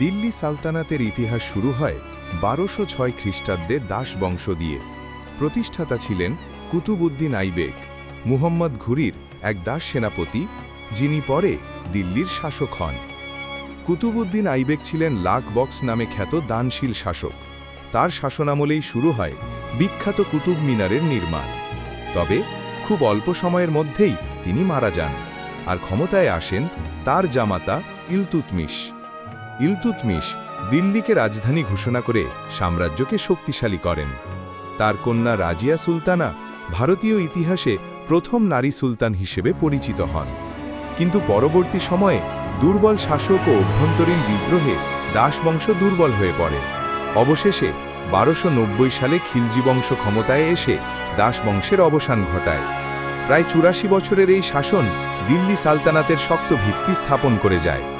দিল্লি সালতানাতের ইতিহাস শুরু হয় বারোশো ছয় খ্রিস্টাব্দে দাস বংশ দিয়ে। প্রতিষ্ঠাতা ছিলেন কুতুবুদ্দিন আইবেক মুহম্মদ ঘুরির এক দাস সেনাপতি, যিনি পরে দিল্লির শাসক হন। কুতুবুদ্দিন আইবেক ছিলেন লাক বক্স নামে খ্যাত দানশীল শাসক। তার শাসনামলেই শুরু হয় বিখ্যাত কুতুব মিনারের নির্মাণ। তবে খুব অল্প সময়ের মধ্যেই তিনি মারা যান, আর ক্ষমতায় আসেন তার জামাতা ইলতুতমিশ। ইলতুতমিশ দিল্লিকে রাজধানী ঘোষণা করে সাম্রাজ্যকে শক্তিশালী করেন। তার কন্যা রাজিয়া সুলতানা ভারতীয় ইতিহাসে প্রথম নারী সুলতান হিসেবে পরিচিত হন। কিন্তু পরবর্তী সময়ে দুর্বল শাসক ও অভ্যন্তরীণ বিদ্রোহে দাসবংশ দুর্বল হয়ে পড়ে। অবশেষে বারোশো সালে খিলজি বংশ ক্ষমতায় এসে দাসবংশের অবসান ঘটায়। প্রায় চুরাশি বছরের এই শাসন দিল্লি সালতানাতের শক্ত ভিত্তি স্থাপন করে যায়।